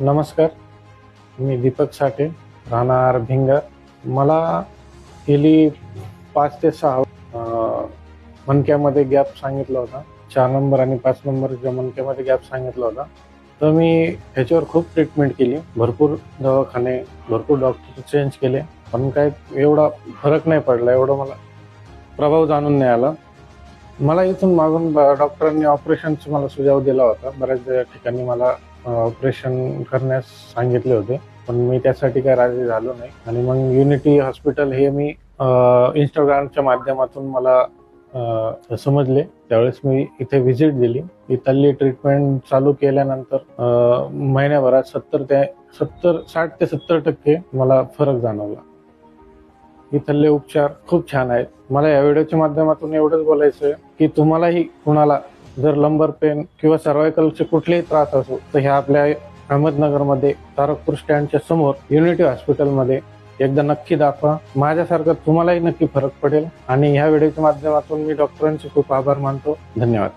नमस्कार मी दीपक साठे राहणार भिंगर मला गेली पाच ते सहा मनक्यामध्ये गॅप सांगितला होता. चार नंबर आणि पाच नंबरच्या मनक्यामध्ये गॅप सांगितला होता तर मी ह्याच्यावर खूप ट्रीटमेंट केली. भरपूर दवाखाने भरपूर डॉक्टर चेंज केले. पण काय एवढा फरक नाही पडला एवढं मला प्रभाव जाणून नाही आला. मला इथून मागून डॉक्टरांनी ऑपरेशनचा मला सुझाव दिला होता. बऱ्याच ठिकाणी मला ऑपरेशन करण्यास सांगितले होते. पण मी त्यासाठी काय राजी झालो नाही. आणि मग युनिटी हॉस्पिटल हे मी इंस्टाग्रामच्या माध्यमातून मला समजले. त्यावेळेस मी इथे व्हिजिट दिली. इथली ट्रीटमेंट चालू केल्यानंतर महिन्याभरात सत्तर ते सत्तर साठ ते सत्तर टक्के मला फरक जाणवला. इथले उपचार खूप छान आहेत. मला या व्हिडिओच्या माध्यमातून एवढंच बोलायचं आहे की तुम्हालाही कुणाला जर लंबर पेन किंवा सर्वायकलचे कुठलेही त्रास असो तर ह्या आपल्या अहमदनगरमध्ये तारकपूर स्टँडच्या समोर युनिटी हॉस्पिटलमध्ये एकदा नक्की दाखवा. माझ्यासारखं तुम्हालाही नक्की फरक पडेल. आणि ह्या व्हिडिओच्या माध्यमातून मी डॉक्टरांचे खूप आभार मानतो. धन्यवाद.